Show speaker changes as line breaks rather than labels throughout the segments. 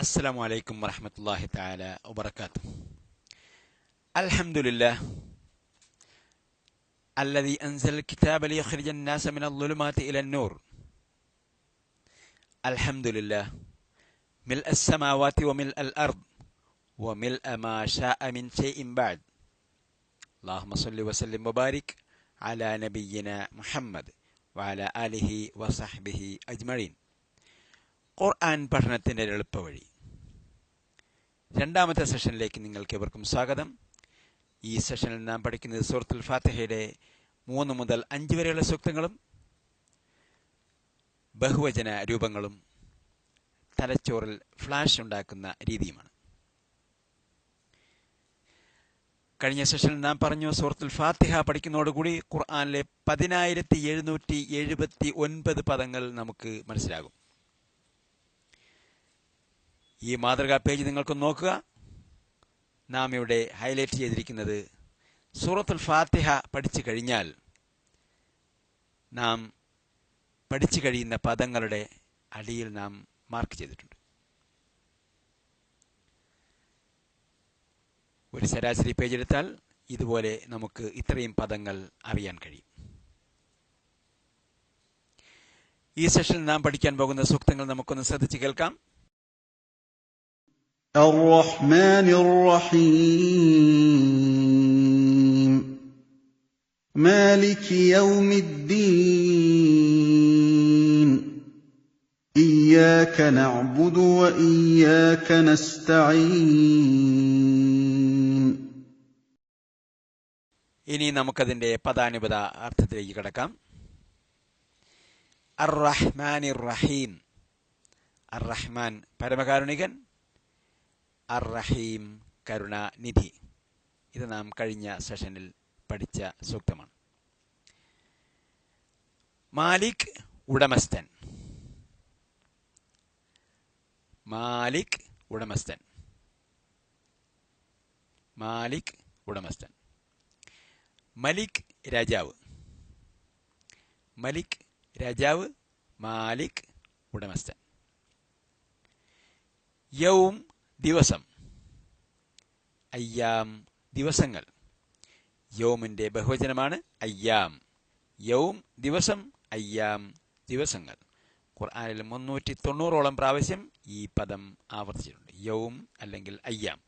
السلام عليكم ورحمة الله تعالى وبركاته. الحمد لله الذي أنزل الكتاب ليخرج الناس من الظلمات إلى النور. الحمد لله ملء السماوات وملء الأرض وملء ما شاء من شيء بعد. اللهم صل وسلم وبارك على نبينا محمد وعلى آله وصحبه أجمعين. ഖുർആൻ പഠനത്തിന്റെ എളുപ്പവഴി. രണ്ടാമത്തെ സെഷനിലേക്ക് നിങ്ങൾക്ക് എവർക്കും സ്വാഗതം. ഈ സെഷനിൽ നാം പഠിക്കുന്നത് സൂറത്തുൽ ഫാത്തിഹയുടെ മൂന്ന് മുതൽ അഞ്ച് വരെയുള്ള സൂക്തങ്ങളും ബഹുവചന രൂപങ്ങളും തലച്ചോറിൽ ഫ്ലാഷ് ഉണ്ടാക്കുന്ന രീതിയുമാണ്. കഴിഞ്ഞ സെഷനിൽ നാം പറഞ്ഞു സൂറത്തുൽ ഫാത്തിഹ പഠിക്കുന്നതോടുകൂടി ഖുർആാനിലെ പതിനായിരത്തി എഴുന്നൂറ്റി എഴുപത്തി ഒൻപത് പദങ്ങൾ നമുക്ക് മനസ്സിലാകും. ഈ മാതൃകാ പേജ് നിങ്ങൾക്ക് നോക്കുക. നാം ഇവിടെ ഹൈലൈറ്റ് ചെയ്തിരിക്കുന്നത് സൂറത്തുൽ ഫാത്തിഹ പഠിച്ചു കഴിഞ്ഞാൽ നാം പഠിച്ചു കഴിയുന്ന പദങ്ങളുടെ അടിയിൽ നാം മാർക്ക് ചെയ്തിട്ടുണ്ട്. ഒരു ശരാശരി പേജ് എടുത്താൽ ഇതുപോലെ നമുക്ക് ഇത്രയും പദങ്ങൾ അറിയാൻ കഴിയും. ഈ സെഷനിൽ നാം പഠിക്കാൻ പോകുന്ന സൂക്തങ്ങൾ നമുക്കൊന്ന് ശ്രദ്ധിച്ച് കേൾക്കാം.
الرحمن الرحيم مالك يوم الدين إياك نعبد وإياك نستعين
ഇനി നമുക്കതിന്റെ പദാനുപത അർത്ഥത്തിലേക്ക് കിടക്കാം അർ റഹ്മാൻ റഹീം അർ റഹ്മാൻ പരമകാരുണികൻ അർ റഹീം കരുണാനിധി. ഇത് നാം കഴിഞ്ഞ സെഷനിൽ പഠിച്ച സൂക്തമാണ്. മാലിക് ഉടമസ്ഥൻ. മാലിക് ഉടമസ്ഥൻ. മാലിക് ഉടമസ്ഥൻ. മലിക് രാജാവ്. മലിക് രാജാവ് മാലിക് ഉടമസ്ഥൻ. യൗം ദിവസം. അയ്യാം ദിവസങ്ങൾ. യൗമിന്റെ ബഹുവചനമാണ് അയ്യാം. യൗം ദിവസം അയ്യാം ദിവസങ്ങൾ. ഖുർആാനിൽ മുന്നൂറ്റി തൊണ്ണൂറോളം പ്രാവശ്യം ഈ പദം ആവർത്തിച്ചിട്ടുണ്ട്. യൗം അല്ലെങ്കിൽ അയ്യാം.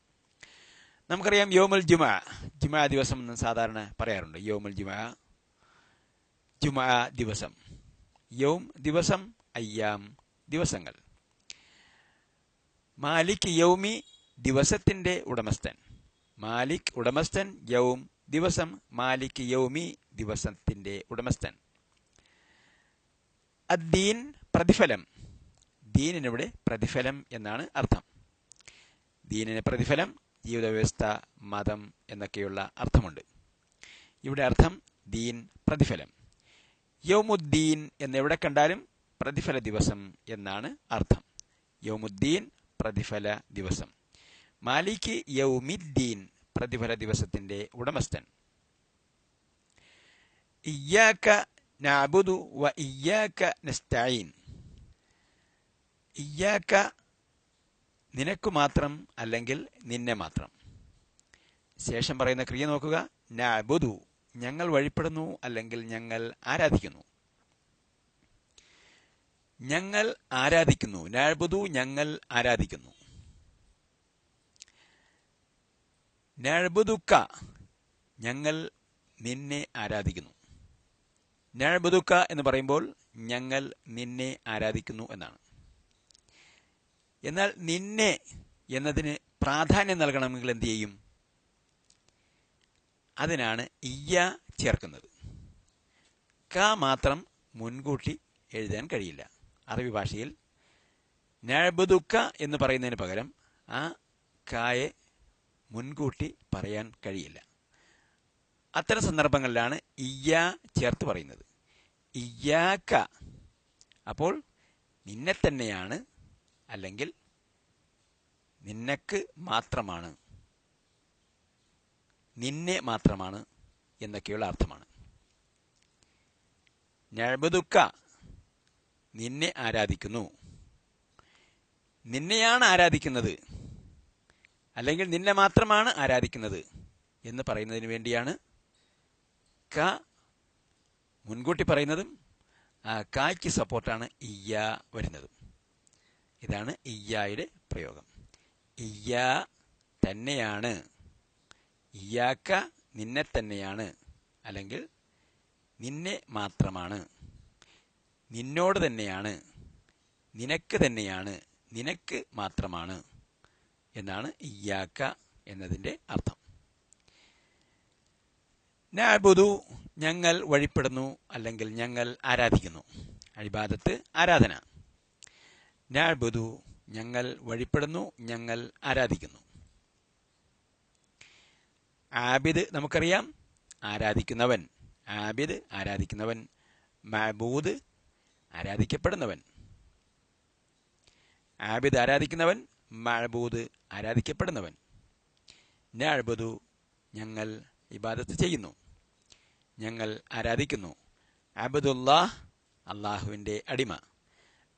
നമുക്കറിയാം യോമുൽ ജുമ. ജുമ ദിവസം എന്ന് സാധാരണ പറയാറുണ്ട്. യോമുൽ ജുമ ജുമ ദിവസം. യൗം ദിവസം അയ്യാം ദിവസങ്ങൾ. മാലിക് യൗമി ദിവസത്തിന്റെ ഉടമസ്ഥൻ. മാലിക് ഉടമസ്ഥൻ യൗം ദിവസം മാലിക് യൗമി ദിവസത്തിന്റെ ഉടമസ്ഥൻ. അദ്ദീൻ പ്രതിഫലം. ദീനിനിവിടെ പ്രതിഫലം എന്നാണ് അർത്ഥം. ദീനിന് പ്രതിഫലം ജീവിത വ്യവസ്ഥ മതം എന്നൊക്കെയുള്ള അർത്ഥമുണ്ട്. ഇവിടെ അർത്ഥം ദീൻ പ്രതിഫലം. യൗമുദ്ദീൻ എന്നെവിടെ കണ്ടാലും പ്രതിഫല ദിവസം എന്നാണ് അർത്ഥം. യൗമുദ്ദീൻ പ്രതിഫല ദിവസം. മാലിക് യൗമിദ്ദീൻ പ്രതിഫല ദിവസത്തിന്റെ ഉടമസ്ഥൻ. ഇയ്യാക്ക നഅബുദു വ ഇയ്യാക്ക നസ്തഈൻ. ഇയ്യാക്ക നിനക്കു മാത്രം അല്ലെങ്കിൽ നിന്നെ മാത്രം. ശേഷം പറയുന്ന ക്രിയ നോക്കുക. നഅബുദു ഞങ്ങൾ വഴിപ്പെടുന്നു അല്ലെങ്കിൽ ഞങ്ങൾ ആരാധിക്കുന്നു. ഞങ്ങൾ ആരാധിക്കുന്നു. നാഴ്ബുദു ഞങ്ങൾ ആരാധിക്കുന്നു. നാഴ്ബുദുക്ക ഞങ്ങൾ നിന്നെ ആരാധിക്കുന്നു. നാഴ്ബുദുക്ക എന്ന് പറയുമ്പോൾ ഞങ്ങൾ നിന്നെ ആരാധിക്കുന്നു എന്നാണ്. എന്നാൽ നിന്നെ എന്നതിന് പ്രാധാന്യം നൽകണമെങ്കിൽ എന്ത് ചെയ്യും? അതിനാണ് ഇയ്യ ചേർക്കുന്നത്. ക മാത്രം മുൻകൂട്ടി എഴുതാൻ കഴിയില്ല. അറബി ഭാഷയിൽ നഴബുദുക്ക എന്ന് പറയുന്നതിന് പകരം ആ കായെ മുൻകൂട്ടി പറയാൻ കഴിയില്ല. അത്തരം സന്ദർഭങ്ങളിലാണ് ഇയ്യാ ചേർത്ത് പറയുന്നത്. ഇയ്യാക്ക. അപ്പോൾ നിന്നെ തന്നെയാണ് അല്ലെങ്കിൽ നിനക്ക് മാത്രമാണ്. നിന്നെ മാത്രമാണ് എന്നൊക്കെയുള്ള അർത്ഥമാണ്. ഞഴബുദുക്ക നിന്നെ ആരാധിക്കുന്നു. നിന്നെയാണ് ആരാധിക്കുന്നത്. അല്ലെങ്കിൽ നിന്നെ മാത്രമാണ് ആരാധിക്കുന്നത് എന്ന് പറയുന്നതിന് വേണ്ടിയാണ് ക മുൻകൂട്ടി പറയുന്നതും കായ്ക്ക് സപ്പോർട്ടാണ് ഇയ്യ വരുന്നതും. ഇതാണ് ഇയ്യായുടെ പ്രയോഗം. ഇയ്യ തന്നെയാണ്. ഇയ്യാക്ക നിന്നെ തന്നെയാണ്. അല്ലെങ്കിൽ നിന്നെ മാത്രമാണ്. നിന്നോട് തന്നെയാണ്. നിനക്ക് തന്നെയാണ്. നിനക്ക് മാത്രമാണ് എന്നാണ് ഇയ്യാക്ക എന്നതിന്റെ അർത്ഥം. നാബുദു ഞങ്ങൾ വഴിപ്പെടുന്നു അല്ലെങ്കിൽ ഞങ്ങൾ ആരാധിക്കുന്നു. അഴിബാദത്ത് ആരാധന. നാബുദു ഞങ്ങൾ വഴിപ്പെടുന്നു ഞങ്ങൾ ആരാധിക്കുന്നു. ആബിദ് നമുക്കറിയാം ആരാധിക്കുന്നവൻ. ആബിദ് ആരാധിക്കുന്നവൻ. മബൂദ് ആരാധിക്കപ്പെടുന്നവൻ. ആബിദ് ആരാധിക്കുന്നവൻ മഴബൂദ് ആരാധിക്കപ്പെടുന്നവൻ. നാഴ്ബുദു ഞങ്ങൾ ഇബാദത്ത് ചെയ്യുന്നു. ഞങ്ങൾ ആരാധിക്കുന്നു. അബദുല്ലാഹ് അള്ളാഹുവിന്റെ അടിമ.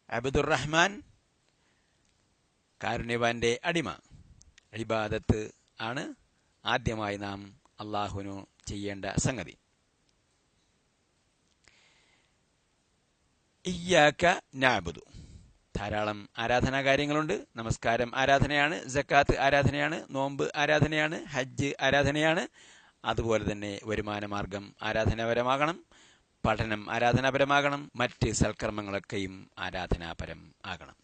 അബദുർ റഹ്മാൻ കാരുണ്യവാന്റെ അടിമ. ഇബാദത്ത് ആണ് ആദ്യമായി നാം അള്ളാഹുവിനു ചെയ്യേണ്ട സംഗതി. ഇയ്യാക്ക നാബുദു ധാരാളം ആരാധനാ കാര്യങ്ങളുണ്ട് നമസ്കാരം ആരാധനയാണ് ജക്കാത്ത് ആരാധനയാണ് നോമ്പ് ആരാധനയാണ് ഹജ്ജ് ആരാധനയാണ്. അതുപോലെ തന്നെ വരുമാന മാർഗം ആരാധനാപരമാകണം പഠനം ആരാധനാപരമാകണം മറ്റ് സൽക്കർമ്മങ്ങളൊക്കെയും ആരാധനാപരം ആകണം.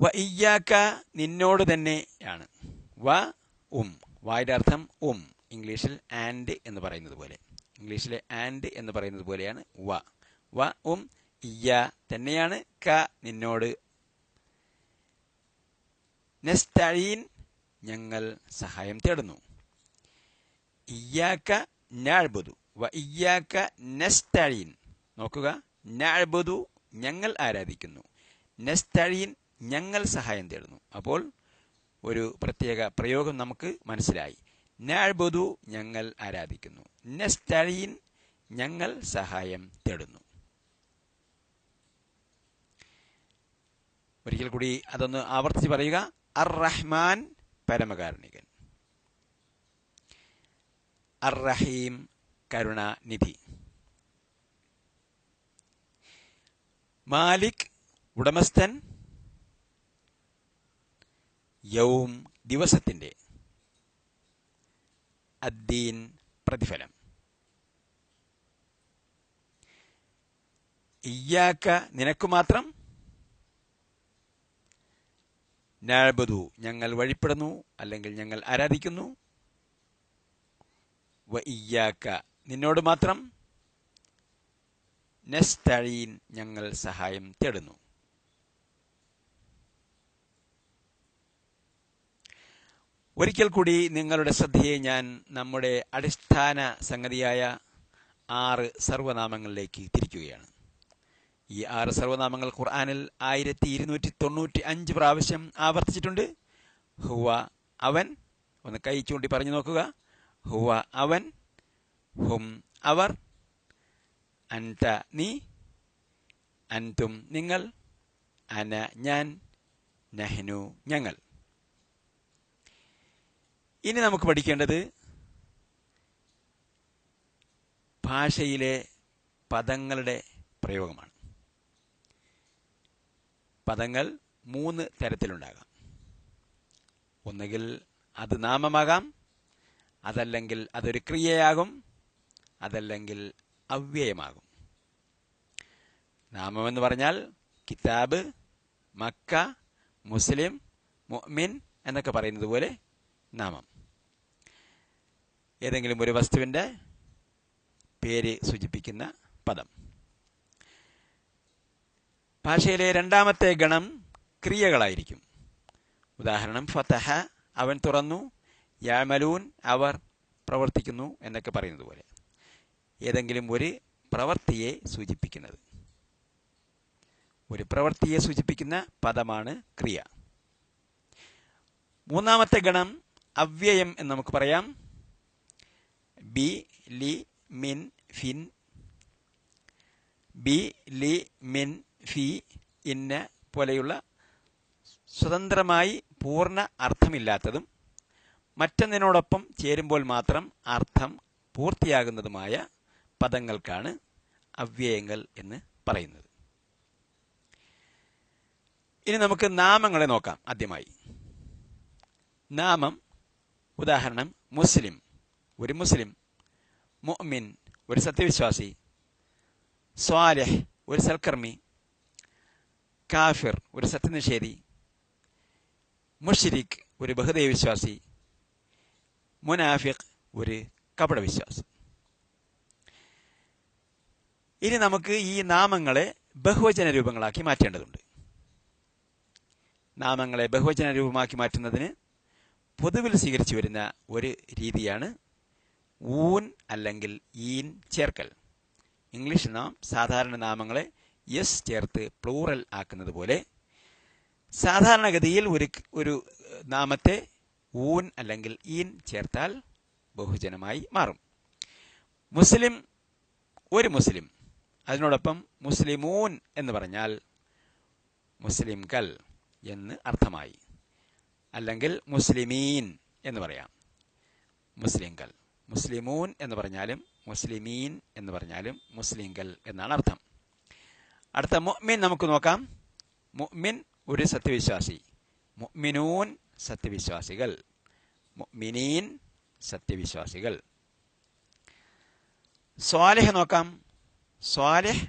വ ഇയ്യാക്ക നിന്നോട് തന്നെയാണ് വ ഉം. വായുടെ അർത്ഥം ഉം. ഇംഗ്ലീഷിൽ ആൻഡ് എന്ന് പറയുന്നത് പോലെ. ഇംഗ്ലീഷിലെ ആൻഡ് എന്ന് പറയുന്നത് പോലെയാണ് വ. വ ഉം ഇയ തന്നെയാണ് ക നിന്നോട്. നെസ്റ്റീൻ ഞങ്ങൾ സഹായം തേടുന്നു. ഇയാക്ക ഞാഴ്ബുദു വ ഇയാക്ക നെസ്തഴീൻ. നോക്കുക. നാഴ്ബുദു ഞങ്ങൾ ആരാധിക്കുന്നു. നെസ്തഴീൻ ഞങ്ങൾ സഹായം തേടുന്നു. അപ്പോൾ ഒരു പ്രത്യേക പ്രയോഗം നമുക്ക് മനസ്സിലായി. നാഴ്ബുദു ഞങ്ങൾ ആരാധിക്കുന്നു. നെസ്തഴീൻ ഞങ്ങൾ സഹായം തേടുന്നു. ഒരിക്കൽ കൂടി അതൊന്ന് ആവർത്തിച്ച് പറയുക. അർ റഹ്മാൻ പരമകാരുണികൻ. അർ റഹീം കരുണാനിധി. മാലിക് ഉടമസ്ഥൻ. യൗം ദിവസത്തിന്റെ അദ്ദീൻ പ്രതിഫലം. ഇയ്യാക്ക നിനക്ക് മാത്രം? നാഴ്ബതു ഞങ്ങൾ വഴിപ്പെടുന്നു അല്ലെങ്കിൽ ഞങ്ങൾ ആരാധിക്കുന്നു? വ ഇയ്യാക്ക നിന്നോട് മാത്രം? നെസ്തഴീൻ ഞങ്ങൾ സഹായം തേടുന്നു. ഒരിക്കൽ കൂടി നിങ്ങളുടെ ശ്രദ്ധയെ ഞാൻ നമ്മുടെ അടിസ്ഥാന സംഗതിയായ ആറ് സർവനാമങ്ങളിലേക്ക് തിരിക്കുകയാണ്. ഈ ആറ് സർവനാമങ്ങൾ ഖുർആാനിൽ ആയിരത്തി ഇരുന്നൂറ്റി തൊണ്ണൂറ്റി അഞ്ച് പ്രാവശ്യം ആവർത്തിച്ചിട്ടുണ്ട്. ഹുവ അവൻ ഒന്ന് കൈ ചൂണ്ടി പറഞ്ഞു നോക്കുക. ഹുവ അവൻ ഹും അവർ അൻത നീ അൻതും നിങ്ങൾ അന ഞാൻ നഹ്നു ഞങ്ങൾ. ഇനി നമുക്ക് പഠിക്കേണ്ടത് ഭാഷയിലെ പദങ്ങളുടെ പ്രയോഗമാണ്. പദങ്ങൾ മൂന്ന് തരത്തിലുണ്ടാകാം. ഒന്നുകിൽ അത് നാമമാകാം അതല്ലെങ്കിൽ അതൊരു ക്രിയയാകും അതല്ലെങ്കിൽ അവ്യയമാകും. നാമമെന്ന് പറഞ്ഞാൽ കിതാബ് മക്ക മുസ്ലിം മൊമിൻ എന്നൊക്കെ പറയുന്നത് പോലെ നാമം. ഏതെങ്കിലും ഒരു വസ്തുവിന്റെ പേര് സൂചിപ്പിക്കുന്ന പദം. ഭാഷയിലെ രണ്ടാമത്തെ ഗണം ക്രിയകളായിരിക്കും. ഉദാഹരണം ഫതഹ അവൻ തുറന്നു യാമലൂൻ അവർ പ്രവർത്തിക്കുന്നു എന്നൊക്കെ പറയുന്നത് പോലെ. ഏതെങ്കിലും ഒരു പ്രവൃത്തിയെ സൂചിപ്പിക്കുന്നത്. ഒരു പ്രവൃത്തിയെ സൂചിപ്പിക്കുന്ന പദമാണ് ക്രിയ. മൂന്നാമത്തെ ഗണം അവ്യയം എന്ന് നമുക്ക് പറയാം. ബി ലി മിൻ ഫിൻ. ബി ലി മിൻ ഫി ഇന്ന പോലെയുള്ള സ്വതന്ത്രമായി പൂർണ അർത്ഥമില്ലാത്തതും മറ്റൊന്നിനോടൊപ്പം ചേരുമ്പോൾ മാത്രം അർത്ഥം പൂർത്തിയാകുന്നതുമായ പദങ്ങൾക്കാണ് അവ്യയങ്ങൾ എന്ന് പറയുന്നത്. ഇനി നമുക്ക് നാമങ്ങളെ നോക്കാം ആദ്യമായി. നാമം ഉദാഹരണം മുസ്ലിം. ഒരു മുസ്ലിം മുഅ്മിൻ ഒരു സത്യവിശ്വാസി. സ്വാലിഹ് ഒരു സൽക്കർമ്മി. കാഫിർ ഒരു സത്യനിഷേധി. മുഷിരിഖ് ഒരു ബഹുദൈവ വിശ്വാസി. മുനാഫിഖ് ഒരു കപടവിശ്വാസി ഇനി നമുക്ക് ഈ നാമങ്ങളെ ബഹുവചന രൂപങ്ങളാക്കി മാറ്റേണ്ടതുണ്ട്. നാമങ്ങളെ ബഹുവചന രൂപമാക്കി മാറ്റുന്നതിന് പൊതുവിൽ സ്വീകരിച്ചു വരുന്ന ഒരു രീതിയാണ് ഊൻ അല്ലെങ്കിൽ ഈൻ ചേർക്കൽ. ഇംഗ്ലീഷ് നാം സാധാരണ നാമങ്ങളെ യെസ് ചേർത്ത് പ്ലൂറൽ ആക്കുന്നത് പോലെ സാധാരണഗതിയിൽ ഒരു ഒരു നാമത്തെ ഊൻ അല്ലെങ്കിൽ ഈൻ ചേർത്താൽ ബഹുജനമായി മാറും. മുസ്ലിം ഒരു മുസ്ലിം അതിനോടൊപ്പം മുസ്ലിമൂൻ എന്ന് പറഞ്ഞാൽ മുസ്ലിം കൽ എന്ന് അർത്ഥമായി. അല്ലെങ്കിൽ മുസ്ലിമീൻ എന്ന് പറയാം. മുസ്ലിംകൾ. മുസ്ലിമൂൻ എന്ന് പറഞ്ഞാലും മുസ്ലിമീൻ എന്ന് പറഞ്ഞാലും മുസ്ലിംകൾ എന്നാണ് അർത്ഥം. അടുത്ത മുഅ്മിൻ നമുക്ക് നോക്കാം. മുഅ്മിൻ ഒരു സത്യവിശ്വാസി. മുഅ്മിനൂൻ സത്യവിശ്വാസികൾ. മുഅ്മിനീൻ സത്യവിശ്വാസികൾ. സ്വാലിഹ് നോക്കാം. സ്വാലിഹ്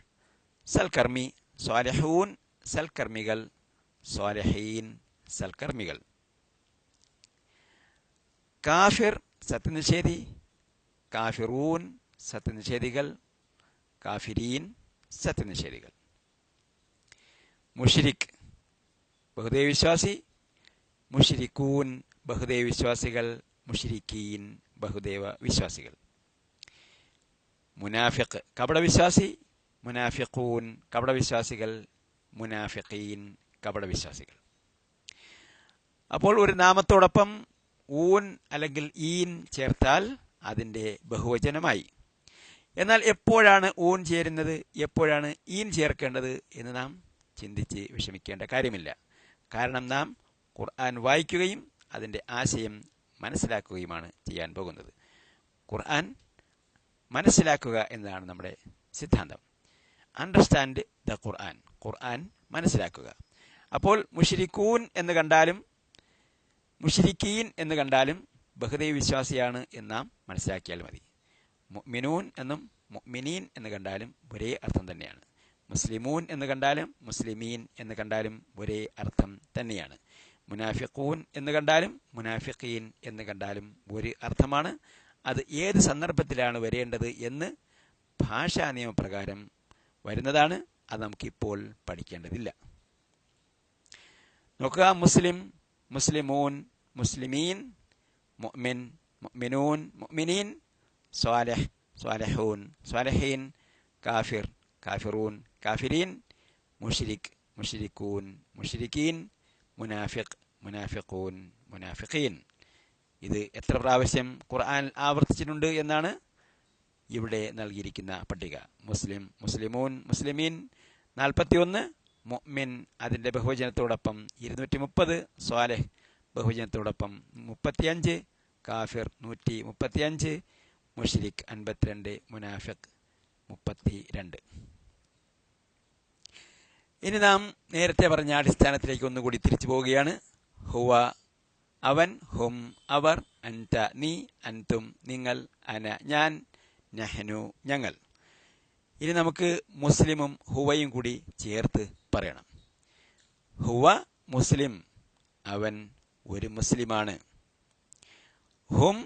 സൽകർമ്മി സ്വാലിഹൂൻ സൽകർമ്മികൾ സ്വാലിഹീൻ സൽകർമ്മികൾ കാഫിർ സത്യനിഷേധി. കാഫിറൂൻ സത്യനിഷേധികൾ കാഫിരീൻ സത്യനിഷേധികൾ. മുഷിരിക് ബഹുദൈവവിശ്വാസി മുഷിരിക്കൂൻ ബഹുദൈവ വിശ്വാസികൾ. മുഷിരിക്കീൻ ബഹുദൈവ വിശ്വാസികൾ. മുനാഫിഖ് കപടവിശ്വാസി മുനാഫിഖൂൻ കപടവിശ്വാസികൾ മുനാഫിഖീൻ കപടവിശ്വാസികൾ അപ്പോൾ ഒരു നാമത്തോടൊപ്പം ഊൻ അല്ലെങ്കിൽ ഈൻ ചേർത്താൽ അതിന്റെ ബഹുവചനമായി. എന്നാൽ എപ്പോഴാണ് ഊൺ ചേരുന്നത്? എപ്പോഴാണ് ഈൻ ചേർക്കേണ്ടത് എന്ന് നാം ചിന്തിച്ച് വിഷമിക്കേണ്ട കാര്യമില്ല. കാരണം നാം ഖുർആൻ വായിക്കുകയും അതിന്റെ ആശയം മനസ്സിലാക്കുകയുമാണ് ചെയ്യാൻ പോകുന്നത്. ഖുർആൻ മനസ്സിലാക്കുക എന്നതാണ് നമ്മുടെ സിദ്ധാന്തം. അണ്ടർസ്റ്റാൻഡ് ദ ഖുർആൻ. ഖുർആൻ മനസ്സിലാക്കുക. അപ്പോൾ മുഷിരിക്കൂൻ എന്ന് കണ്ടാലും മുഷിരിക്കീൻ എന്ന് കണ്ടാലും ബഹുദൈവ വിശ്വാസിയാണ് എന്ന് നാം മനസ്സിലാക്കിയാൽ മതി. മുഅ്മിനൂൻ എന്നും മുഅ്മിനീൻ എന്ന് കണ്ടാലും ഒരേ അർത്ഥം തന്നെയാണ്. മുസ്ലിമൂൻ എന്ന് കണ്ടാലും മുസ്ലിമീൻ എന്ന് കണ്ടാലും ഒരേ അർത്ഥം തന്നെയാണ്. മുനാഫിഖൂൻ എന്ന് കണ്ടാലും മുനാഫിഖീൻ എന്ന് കണ്ടാലും ഒരു അർത്ഥമാണ്. അത് ഏത് സന്ദർഭത്തിലാണ് വരേണ്ടത് എന്ന് ഭാഷാ നിയമപ്രകാരം വരുന്നതാണ്. അത് നമുക്കിപ്പോൾ പഠിക്കേണ്ടതില്ല. നോക്കുക മുസ്ലിം മുസ്ലിമൂൻ മുസ്ലിമീൻ മുഅ്മിൻ mu'minun, മുഅ്മിനീൻ salih, salihun, salihin, കാഫിർ കാഫിറൂൻ kafirin, musyrik, musyrikun, musyrikin, munafiq, മുനാഫിഖൂൻ മുനാഫിഖീൻ. ഇത് എത്ര പ്രാവശ്യം ഖുർആൻ ആവർത്തിച്ചിട്ടുണ്ട് എന്നാണ് ഇവിടെ നൽകിയിരിക്കുന്ന പട്ടിക. മുസ്ലിം മുസ്ലിമൂൻ മുസ്ലിമീൻ നാൽപ്പത്തിയൊന്ന് മുഅ്മിൻ അതിന്റെ ബഹുവചനത്തോടൊപ്പം ഇരുന്നൂറ്റി മുപ്പത് സ്വാലെഹ് ബഹുവചനത്തോടൊപ്പം മുപ്പത്തിയഞ്ച് കാഫിർ നൂറ്റി മുപ്പത്തിയഞ്ച് മുഷിരിഖ് അൻപത്തിരണ്ട് മുനാഫിഖ് മുപ്പത്തി രണ്ട് ഇനി നാം നേരത്തെ പറഞ്ഞ അടിസ്ഥാനത്തിലേക്ക് ഒന്നുകൂടി തിരിച്ചു പോവുകയാണ്. ഹുവ അവൻ ഹും അവർ അൻത നീ അൻതും നിങ്ങൾ അന ഞാൻ നഹനു ഞങ്ങൾ. ഇനി നമുക്ക് മുസ്ലിമും ഹുവയും കൂടി ചേർത്ത് പറയണം. ഹുവ മുസ്ലിം അവൻ ഒരു മുസ്ലിമാണ്. ഹും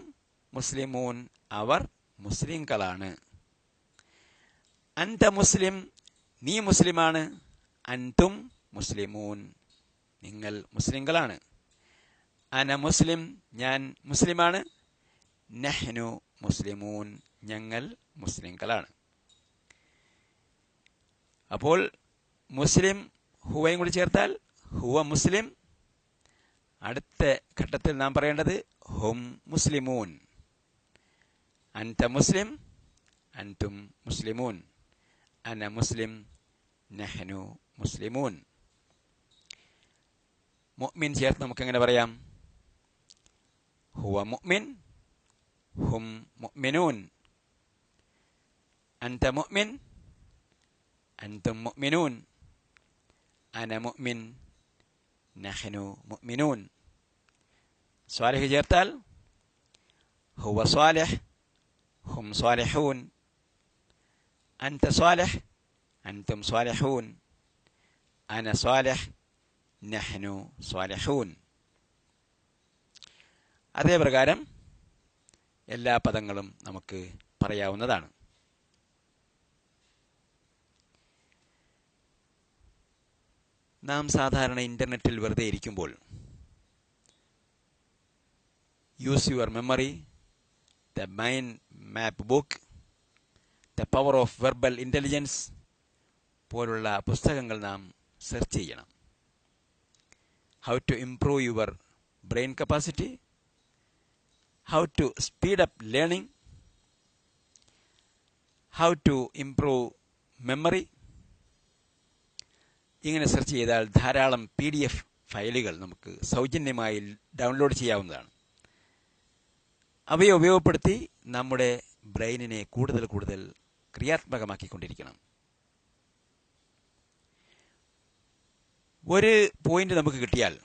മുസ്ലിമൂൻ അവർ മുസ്ലിംകളാണ്. അന്ത മുസ്ലിം നീ മുസ്ലിമാണ്. അൻതും മുസ്ലിമൂൻ നിങ്ങൾ മുസ്ലിംകളാണ് അന മുസ്ലിം ഞാൻ മുസ്ലിമാണ്. നഹ്നു മുസ്ലിമൂൻ ഞങ്ങൾ മുസ്ലിംകളാണ് അപ്പോൾ മുസ്ലിം ഹുവയും കൂടി ചേർത്താൽ ഹുവ മുസ്ലിം അടുത്ത ഘട്ടത്തിൽ നാം പറയേണ്ടത് ഹും മുസ്ലിമൂൻ. അൻത മുസ്ലിം അൻതും മുസ്ലിമൂൻ. അന മുസ്ലിം നഹ്നു മുസ്ലിമൂൻ. മുഅ്മിൻ ചേർത്ത് നമുക്ക് എങ്ങനെ പറയാം? ഹുവ മുഅ്മിൻ ഹും മുഅ്മിനൂൻ. അൻത മുഅ്മിൻ അൻതും മുഅ്മിനൂൻ. അന മുഅ്മിൻ നഹ്നു മുഅ്മിനൂൻ സ്വാലിഹ് ചേർത്താൽ ഹുവ സ്വാലിഹ് ഹും സ്വാലിഹൂൻ അൻത സ്വാലിഹ് അൻതും സ്വാലിഹൂൻ അന സ്വാലിഹ് നഹ്നു സ്വാലിഹൂൻ അതേ പ്രകാരം എല്ലാ പദങ്ങളും നമുക്ക് പറയാവുന്നതാണ്. നാം സാധാരണ ഇന്റർനെറ്റിൽ വെറുതെ ഇരിക്കുമ്പോൾ use your memory the mind map book the power of verbal intelligence പോലുള്ള പുസ്തകങ്ങൾ നാം സെർച്ച് ചെയ്യണം. How to improve your brain capacity how to speed up learning how to improve memory ഇങ്ങനെ സെർച്ച് ചെയ്താൽ ധാരാളം പി ഡി എഫ് ഫയലുകൾ നമുക്ക് സൗജന്യമായി ഡൗൺലോഡ് ചെയ്യാവുന്നതാണ്. അവയെ ഉപയോഗപ്പെടുത്തി നമ്മുടെ ബ്രെയിനിനെ കൂടുതൽ കൂടുതൽ ക്രിയാത്മകമാക്കിക്കൊണ്ടിരിക്കണം. ഒരു പോയിന്റ് നമുക്ക് കിട്ടിയാൽ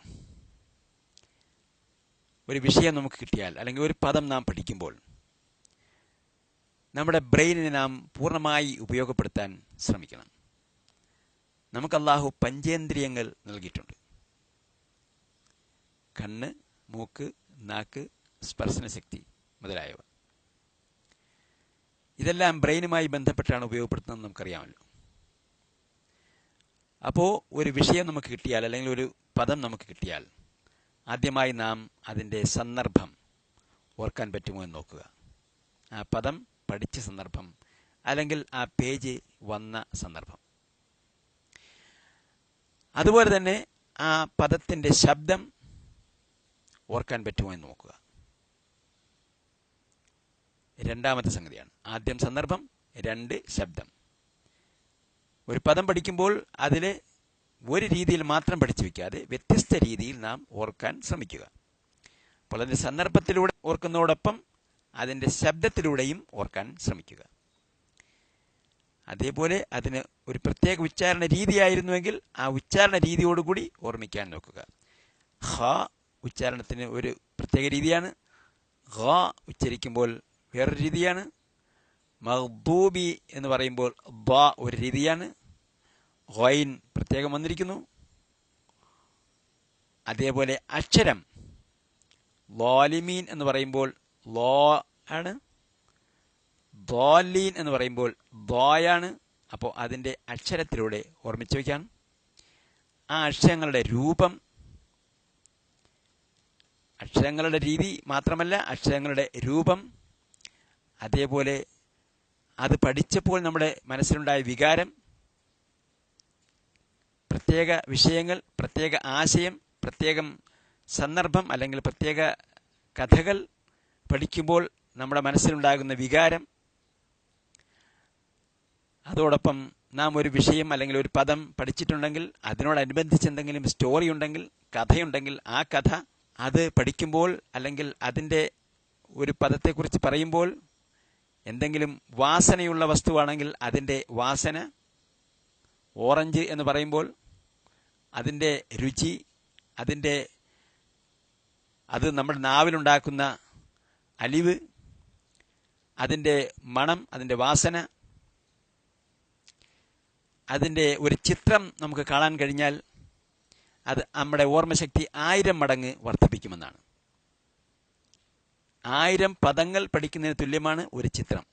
ഒരു വിഷയം നമുക്ക് കിട്ടിയാൽ അല്ലെങ്കിൽ ഒരു പദം നാം പഠിക്കുമ്പോൾ നമ്മുടെ ബ്രെയിനിനെ നാം പൂർണമായി ഉപയോഗപ്പെടുത്താൻ ശ്രമിക്കണം. നമുക്ക് അള്ളാഹു പഞ്ചേന്ദ്രിയങ്ങൾ നൽകിയിട്ടുണ്ട്. കണ്ണ് മൂക്ക് നാക്ക് സ്പർശനശക്തി മുതലായവ. ഇതെല്ലാം ബ്രെയിനുമായി ബന്ധപ്പെട്ടാണ് ഉപയോഗപ്പെടുത്തുന്നത് നമുക്കറിയാമല്ലോ. അപ്പോൾ ഒരു വിഷയം നമുക്ക് കിട്ടിയാൽ അല്ലെങ്കിൽ ഒരു പദം നമുക്ക് കിട്ടിയാൽ ആദ്യമായി നാം അതിന്റെ സന്ദർഭം ഓർക്കാൻ പറ്റുമോ എന്ന് നോക്കുക. ആ പദം പഠിച്ച സന്ദർഭം അല്ലെങ്കിൽ ആ പേജ് വന്ന സന്ദർഭം. അതുപോലെ തന്നെ ആ പദത്തിന്റെ ശബ്ദം ഓർക്കാൻ പറ്റുമോ എന്ന് നോക്കുക. രണ്ടാമത്തെ സംഗതിയാണ്. ആദ്യം സന്ദർഭം രണ്ട് ശബ്ദം. ഒരു പദം പഠിക്കുമ്പോൾ അതിലെ ഒരു രീതിയിൽ മാത്രം പഠിച്ചു വയ്ക്കാതെ വ്യത്യസ്ത രീതിയിൽ നാം ഓർക്കാൻ ശ്രമിക്കുക. അപ്പോൾ അതിന്റെ സന്ദർഭത്തിലൂടെ ഓർക്കുന്നതോടൊപ്പം അതിന്റെ ശബ്ദത്തിലൂടെയും ഓർക്കാൻ ശ്രമിക്കുക. അതേപോലെ അതിന് ഒരു പ്രത്യേക ഉച്ചാരണ രീതിയായിരുന്നുവെങ്കിൽ ആ ഉച്ചാരണ രീതിയോടുകൂടി ഓർമ്മിക്കാൻ നോക്കുക. ഹ ഉച്ചാരണത്തിന് ഒരു പ്രത്യേക രീതിയാണ്. ഹ ഉച്ചരിക്കുമ്പോൾ വേറൊരു രീതിയാണ്. മഹ്ബൂബി എന്ന് പറയുമ്പോൾ ബ ഒരു രീതിയാണ്. ഹൊയിൻ പ്രത്യേകം വന്നിരിക്കുന്നു. അതേപോലെ അക്ഷരം ലോലിമീൻ എന്ന് പറയുമ്പോൾ ലോ ആണ്. ദോലീൻ എന്ന് പറയുമ്പോൾ ദോയാണ് അപ്പോൾ അതിന്റെ അക്ഷരത്തിലൂടെ ഓർമ്മിച്ചു വയ്ക്കാം ആ അക്ഷരങ്ങളുടെ രൂപം അക്ഷരങ്ങളുടെ രീതി മാത്രമല്ല അക്ഷരങ്ങളുടെ രൂപം അതേപോലെ അത് പഠിച്ചപ്പോൾ നമ്മുടെ മനസ്സിലുണ്ടായ വികാരം പ്രത്യേക വിഷയങ്ങൾ പ്രത്യേക ആശയം പ്രത്യേകം സന്ദർഭം അല്ലെങ്കിൽ പ്രത്യേക കഥകൾ പഠിക്കുമ്പോൾ നമ്മുടെ മനസ്സിലുണ്ടാകുന്ന വികാരം അതോടൊപ്പം നാം ഒരു വിഷയം അല്ലെങ്കിൽ ഒരു പദം പഠിച്ചിട്ടുണ്ടെങ്കിൽ അതിനോടനുബന്ധിച്ച് എന്തെങ്കിലും സ്റ്റോറി ഉണ്ടെങ്കിൽ കഥയുണ്ടെങ്കിൽ ആ കഥ അത് പഠിക്കുമ്പോൾ അല്ലെങ്കിൽ അതിന്റെ ഒരു പദത്തെക്കുറിച്ച് പറയുമ്പോൾ എന്തെങ്കിലും വാസനയുള്ള വസ്തുവാണെങ്കിൽ അതിന്റെ വാസന ഓറഞ്ച് എന്ന് പറയുമ്പോൾ അതിന്റെ രുചി അതിന്റെ അത് നമ്മുടെ നാവിലുണ്ടാക്കുന്ന അലിവ് അതിന്റെ മണം അതിന്റെ വാസന അതിന്റെ ഒരു ചിത്രം നമുക്ക് കാണാൻ കഴിഞ്ഞാൽ അത് നമ്മുടെ ഓർമ്മശക്തി ആയിരം മടങ്ങ് വർദ്ധിപ്പിക്കുമെന്നാണ്. ആയിരം പദങ്ങൾ പഠിക്കുന്നതിന് തുല്യമാണ് ഒരു ചിത്രം.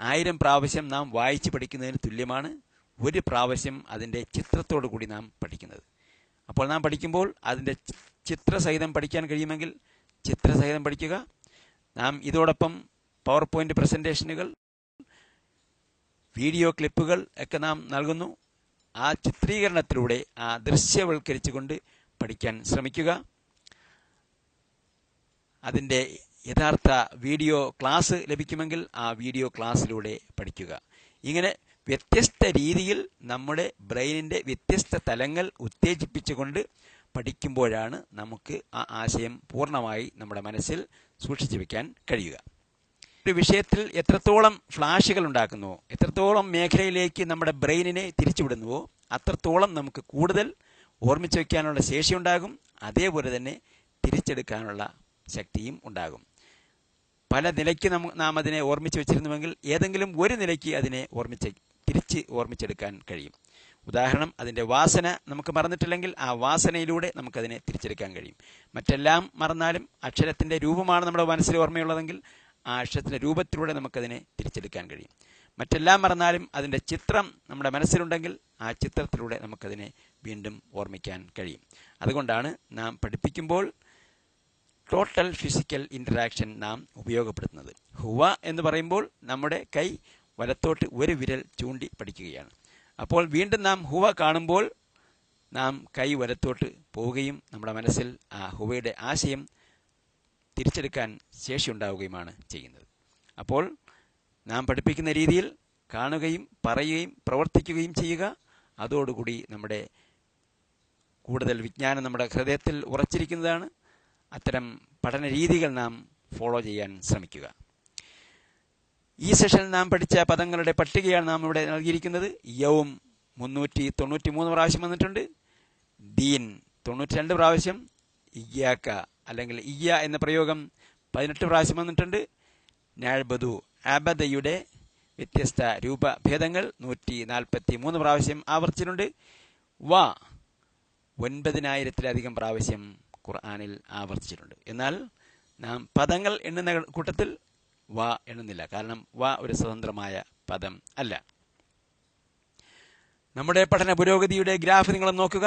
ആയിരം പ്രാവശ്യം നാം വായിച്ച് പഠിക്കുന്നതിന് തുല്യമാണ് ഒരു പ്രാവശ്യം അതിന്റെ ചിത്രത്തോടു കൂടി നാം പഠിക്കുന്നത്. അപ്പോൾ നാം പഠിക്കുമ്പോൾ അതിന്റെ ചിത്രസഹിതം പഠിക്കാൻ കഴിയുമെങ്കിൽ ചിത്രസഹിതം പഠിക്കുക. നാം ഇതോടൊപ്പം പവർ പോയിന്റ് പ്രസന്റേഷനുകൾ വീഡിയോ ക്ലിപ്പുകൾ ഒക്കെ നാം നൽകുന്നു. ആ ചിത്രീകരണത്തിലൂടെ ആ ദൃശ്യവൽക്കരിച്ചുകൊണ്ട് പഠിക്കാൻ ശ്രമിക്കുക. അതിന്റെ യഥാർത്ഥ വീഡിയോ ക്ലാസ് ലഭിക്കുമെങ്കിൽ ആ വീഡിയോ ക്ലാസ്സിലൂടെ പഠിക്കുക. ഇങ്ങനെ വ്യത്യസ്ത രീതിയിൽ നമ്മുടെ ബ്രെയിനിന്റെ വ്യത്യസ്ത തലങ്ങൾ ഉത്തേജിപ്പിച്ചുകൊണ്ട് പഠിക്കുമ്പോഴാണ് നമുക്ക് ആ ആശയം പൂർണമായി നമ്മുടെ മനസ്സിൽ സൂക്ഷിച്ചു വയ്ക്കാൻ കഴിയുക. ഒരു വിഷയത്തിൽ എത്രത്തോളം ഫ്ലാഷുകൾ ഉണ്ടാക്കുന്നുവോ എത്രത്തോളം മേഖലയിലേക്ക് നമ്മുടെ ബ്രെയിനിനെ തിരിച്ചുവിടുന്നുവോ അത്രത്തോളം നമുക്ക് കൂടുതൽ ഓർമ്മിച്ചു വയ്ക്കാനുള്ള ശേഷി ഉണ്ടാകും. അതേപോലെ തന്നെ തിരിച്ചെടുക്കാനുള്ള ശക്തിയും ഉണ്ടാകും. പല നിലയ്ക്ക് നാം അതിനെ ഓർമ്മിച്ച് വെച്ചിരുന്നുവെങ്കിൽ ഏതെങ്കിലും ഒരു നിലയ്ക്ക് അതിനെ ഓർമ്മിച്ച് തിരിച്ച് ഓർമ്മിച്ചെടുക്കാൻ കഴിയും. ഉദാഹരണം അതിന്റെ വാസന നമുക്ക് മറന്നിട്ടില്ലെങ്കിൽ ആ വാസനയിലൂടെ നമുക്കതിനെ തിരിച്ചെടുക്കാൻ കഴിയും. മറ്റെല്ലാം മറന്നാലും അക്ഷരത്തിന്റെ രൂപമാണ് നമ്മുടെ മനസ്സിൽ ഓർമ്മയുള്ളതെങ്കിൽ ആ രൂപത്തിലൂടെ നമുക്കതിനെ തിരിച്ചെടുക്കാൻ കഴിയും. മറ്റെല്ലാം മറന്നാലും അതിന്റെ ചിത്രം നമ്മുടെ മനസ്സിലുണ്ടെങ്കിൽ ആ ചിത്രത്തിലൂടെ നമുക്കതിനെ വീണ്ടും ഓർമ്മിക്കാൻ കഴിയും. അതുകൊണ്ടാണ് നാം പഠിപ്പിക്കുമ്പോൾ ടോട്ടൽ ഫിസിക്കൽ ഇന്ററാക്ഷൻ നാം ഉപയോഗപ്പെടുത്തുന്നത്. ഹുവ എന്ന് പറയുമ്പോൾ നമ്മുടെ കൈ വലത്തോട്ട് ഒരു വിരൽ ചൂണ്ടി പഠിക്കുകയാണ്. അപ്പോൾ വീണ്ടും നാം ഹുവ കാണുമ്പോൾ നാം കൈ വലത്തോട്ട് പോവുകയും നമ്മുടെ മനസ്സിൽ ആ ഹുവയുടെ ആശയം തിരിച്ചെടുക്കാൻ ശേഷിയുണ്ടാവുകയുമാണ് ചെയ്യുന്നത്. അപ്പോൾ നാം പഠിപ്പിക്കുന്ന രീതിയിൽ കാണുകയും പറയുകയും പ്രവർത്തിക്കുകയും ചെയ്യുക. അതോടുകൂടി നമ്മുടെ കൂടുതൽ വിജ്ഞാനം നമ്മുടെ ഹൃദയത്തിൽ ഉറച്ചിരിക്കുന്നതാണ്. അത്തരം പഠന രീതികൾ നാം ഫോളോ ചെയ്യാൻ ശ്രമിക്കുക. ഈ സെഷനിൽ നാം പഠിച്ച പദങ്ങളുടെ പട്ടികയാണ് നാം ഇവിടെ നൽകിയിരിക്കുന്നത്. യവും മുന്നൂറ്റി തൊണ്ണൂറ്റി മൂന്ന് പ്രാവശ്യം വന്നിട്ടുണ്ട്. ദീൻ തൊണ്ണൂറ്റി രണ്ട് പ്രാവശ്യം. ഇയ്യാക്ക അല്ലെങ്കിൽ ഇയ്യ എന്ന പ്രയോഗം പതിനെട്ട് പ്രാവശ്യം വന്നിട്ടുണ്ട്. നാഴ്ബദു ആബദയുടെ വ്യത്യസ്ത രൂപഭേദങ്ങൾ നൂറ്റി നാൽപ്പത്തി മൂന്ന് പ്രാവശ്യം ആവർത്തിച്ചിട്ടുണ്ട്. വ ഒൻപതിനായിരത്തിലധികം പ്രാവശ്യം ഖുർആാനിൽ ആവർത്തിച്ചിട്ടുണ്ട്. എന്നാൽ നാം പദങ്ങൾ എണ്ണുന്ന കൂട്ടത്തിൽ വ എണ്ണുന്നില്ല. കാരണം വ ഒരു സ്വതന്ത്രമായ പദം അല്ല. നമ്മുടെ പഠന പുരോഗതിയുടെ ഗ്രാഫ് നിങ്ങൾ നോക്കുക.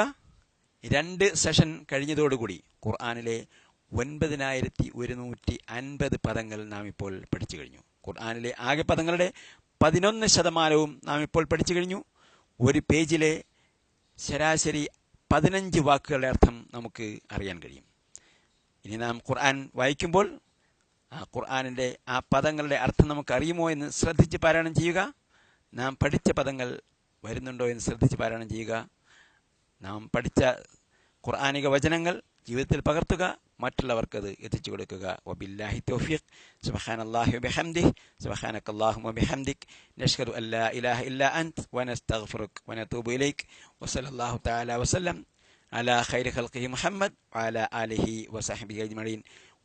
രണ്ട് സെഷൻ കഴിഞ്ഞതോടുകൂടി ഖുർആാനിലെ ഒൻപതിനായിരത്തി ഒരുന്നൂറ്റി അൻപത് പദങ്ങൾ നാം ഇപ്പോൾ പഠിച്ചു കഴിഞ്ഞു. ഖുർആാനിലെ ആകെ പദങ്ങളുടെ പതിനൊന്ന് ശതമാനവും നാം ഇപ്പോൾ പഠിച്ചു കഴിഞ്ഞു. ഒരു പേജിലെ ശരാശരി പതിനഞ്ച് വാക്കുകളുടെ അർത്ഥം നമുക്ക് അറിയാൻ കഴിയും. ഇനി നാം ഖുർആൻ വായിക്കുമ്പോൾ ആ ഖുർആാനിന്റെ ആ പദങ്ങളുടെ അർത്ഥം നമുക്ക് അറിയുമോ എന്ന് ശ്രദ്ധിച്ച് പാരായണം ചെയ്യുക. നാം പഠിച്ച പദങ്ങൾ വരുന്നുണ്ടോ എന്ന് ശ്രദ്ധിച്ച് പാരായണം ചെയ്യുക. നാം പഠിച്ച ഖുർആാനിക വചനങ്ങൾ ജീവിതത്തിൽ പകർത്തുക മറ്റുള്ളവർക്ക് അത് എത്തിച്ചു കൊടുക്കുക വബില്ലാഹി തൗഫീഖ് സുബ്ഹാനല്ലാഹി വബിഹംദിഹി സുബ്ഹാനക അല്ലാഹുമ്മ വബിഹംദിക് നഷ്ഹദു അല്ലാ ഇലാഹ ഇല്ലാ അൻത് വനസ്തഗ്ഫിറുക വനതൂബു ഇലൈക് വസല്ലല്ലാഹു തആല വസല്ലം على خير خلقه محمد وعلى آله وصحبه أجمعين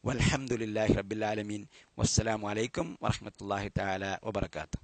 والحمد لله رب العالمين والسلام عليكم ورحمة الله تعالى وبركاته